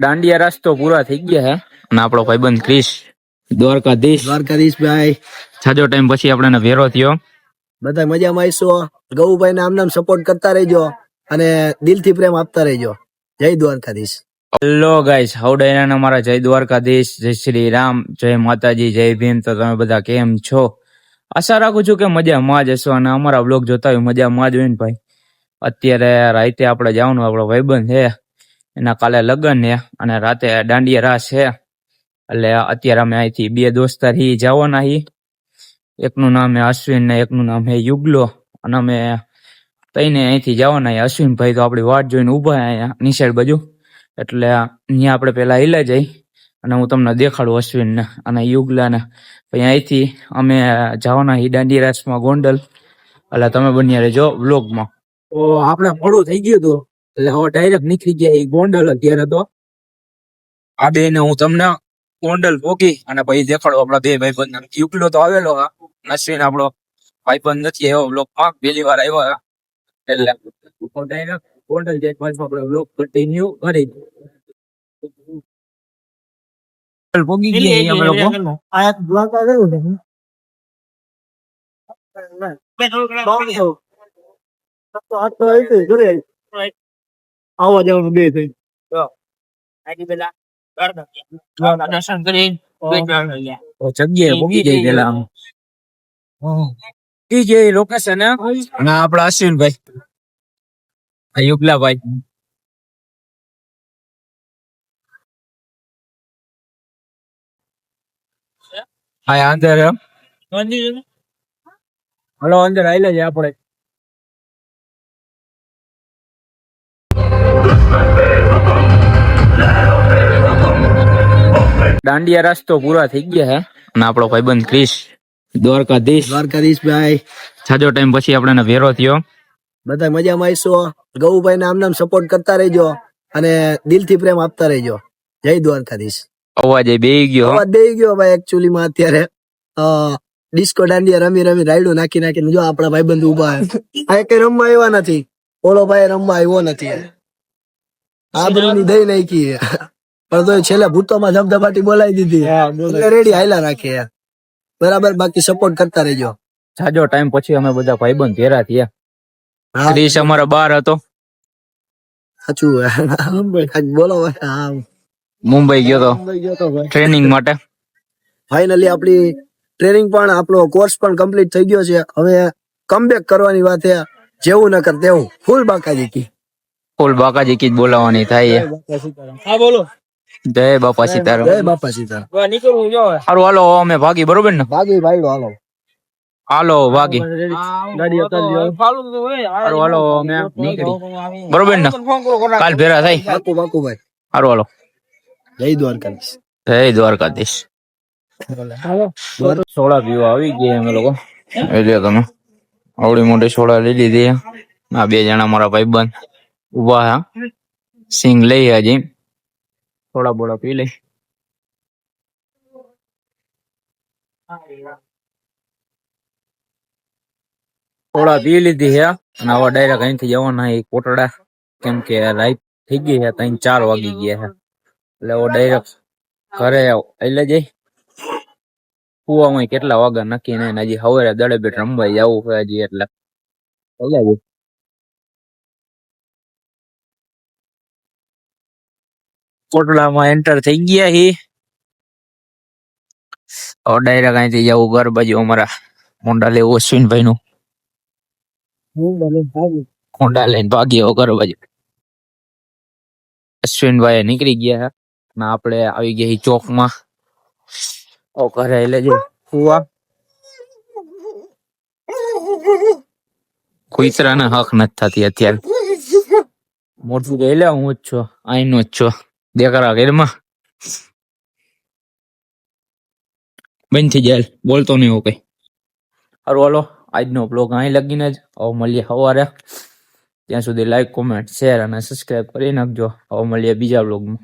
દાંડિયા રાસ તો પૂરા થઈ ગયા હે. અને આપણો ભાઈબંધ ક્રિશ. દ્વારકાધીશ. દ્વારકાધીશ ભાઈ. છાજો ટાઈમ પછી આપણે વેરો થયો. બધા મજામાં આવીશું ગૌભાઈ ને આમ નામ સપોર્ટ કરતા રહેજો અને દિલથી પ્રેમ આપતા રહેજો. જય દ્વારકાધીશ. હેલો ગાઈસ હાઉડાઈના અમારા જય દ્વારકાધીશ જય શ્રી રામ જય માતાજી જય ભીમ. તો તમે બધા કેમ છો? આશા રાખું છું કે મજામાં જ હશો અને અમારા બ્લોગ જોતા હોય મજામાં જ હોય ને ભાઈ. અત્યારે રાતે આપણે જવાનું આપણો ભાઈબંધ છે એના કાલે લગ્ન છે અને રાતે દાંડિયા રાસ છે. એટલે અત્યારે અમે અહીંથી બે દોસ્તાર હી જવાના હી. એકનું નામ હે અશ્વિન ને એકનું નામ હે યુગલો. અને અમે તઈને અહીંથી જવાના હે. અશ્વિનભાઈ તો આપણી વાટ જોઈને ઊભા અહીંયા નિશાળ બાજુ. એટલે અહીંયા આપણે પેલા હિલા જઈ અને હું તમને દેખાડું અશ્વિનને અને યુગલાને. પછી અહીંથી અમે જવાના હી દાંડી રાસમાં ગોંડલ. એટલે તમે બન્યા રહેજો વ્લોગમાં તો આપણે મોડું થઈ ગયું હતું. એટલે હવે ડાયરેક્ટ નીકળી ગયા એ ગોંડલ અત્યારે તો. આ બે ને હું તમને ગોંડલ પોકી અને પછી દેખાડો આપણા બે ભાઈ બંધ યુગલો તો આવેલો નસીન આપણો ભાઈ બંધ નથી એવો વ્લોગ પાક પહેલી વાર આવ્યો. એટલે ડાયરેક્ટ ગોંડલ જઈ પાછો આપણે વ્લોગ કન્ટિન્યુ કરી ભોગી ગયા અમે લોકો આવવા જવાનું બે થઈ. દર્શન કરી તો જગ્યાએ પોગી જઈ પેલા આમ. ઈ જે લોકેશન હે. અને આપડા અશ્વિનભાઈ. આ યુગલાભાઈ હા? અંદર હે. હલો અંદર આયલા છે આપણે. દાંડિયા રસ્તો પૂરા થઈ ગયા હે. અને આપણો ભાઈબંધ ક્રિશ. દ્વારકાધીશ. દ્વારકાધીશ ભાઈ. છાજો ટાઈમ પછી આપણે વેરો થયો. બધા મજામાં આવીશું ગૌભાઈ ને આમ નામ સપોર્ટ કરતા રહેજો અને દિલથી પ્રેમ આપતા રહેજો. જય દ્વારકાધીશ. અવાજ બે ગયો અવાજ દઈ ગયો ભાઈ એકચ્યુઅલી માં અત્યારે. ડિસ્કો દાંડિયા રમી રમી રાયડું નાખી નાખીને જો આપણા ભાઈબંધ ઊભા આ કઈ રમવા આવ્યા નથી. ઓલો ભાઈ રમવા આવ્યો નથી. આ બધું દઈ નાખી પણ તો છેલ્લે ભૂતોમાં ધમધમાટી બોલાવી દીધી. રેડી હાયલા રાખીએ બરાબર બાકી સપોર્ટ કરતા રહેજો. છાજો ટાઈમ પછી અમે બધા ભાઈબંધ ઘેરા થયા. ક્રિશ અમારો બાર હતો. સાચું બોલો મુંબઈ ગયો તો. ટ્રેનિંગ માટે. ફાઇનલી આપણી ટ્રેનિંગ પણ આપણો કોર્સ પણ કમ્પ્લીટ થઈ ગયો છે. હવે કમબેક કરવાની વાત છે. જેવું ન કર તેવું. ફૂલ બાકાજી કી. ફૂલ બાકાજી કી જ બોલાવવાની થાય હા બોલો. જય બાપા સીતારામ જય બાપા સીતારામ નીકળું જો હારું હાલો અમે ભાગી બરોબર ને? ભાગી ભાઈ હાલો. હાલો ભાગી. ગાડી ઉતારી હાલો અમે નીકળી. બરોબર ને? કાલ ભેરા થાય બાકુ બાકુ ભાઈ. સારું હાલો. જય દ્વારકાધીશ. જય દ્વારકાધીશ. સોડા પીવા આવી ગયા અમે લોકો. એટલે તમે આવડી મોટી સોડા લઈ લીધી. આ બે જણા મારા ભાઈબંધ ઊભા હા. સિંગ લઈ હજી થોડા બોડા પી લઈ થોડા પી લીધી હે, અને હવે ડાયરેક્ટ અહીંથી જવાના એ કોટડા. કેમ કે રાઈટ થઈ ગઈ હે, ત્રણ ચાર વાગી ગયા હે. એટલે હવે ડાયરેક્ટ ઘરે એટલે જઈ. કુવામાં કેટલા વાગ્યા નક્કી નહીં હજી સવારે દડે બેટ રમવા જવું છે હજી એટલે. કોટડામાં એન્ટર થઈ ગયા હી. હવે ડાયરેક્ટ અહીંથી જવું ઘર બાજુ અમારા મોંડા લેવું અશ્વિનભાઈ નું મોંડા લઈને ભાગી હવે ઘર બાજુ. અશ્વિનભાઈ નીકળી ગયા ના આપણે આવી ગયા હી ચોકમાં. ઓ ઘરે લેજો કુવા કુતરાના હક નથી થતી અત્યારે. મોટું કહી લે હું જ છું અહીંનો જ છું. દેખરા ઘરમાં બંધ થઈ જાય બોલતો નહીં હો કઈ સારું હાલો આજનો બ્લોગ અહીં લગીને જ હવે મળીએ સવારે ત્યાં સુધી લાઈક કોમેન્ટ શેર અને સબસ્ક્રાઈબ કરી નાખજો હવે મળીએ બીજા બ્લોગમાં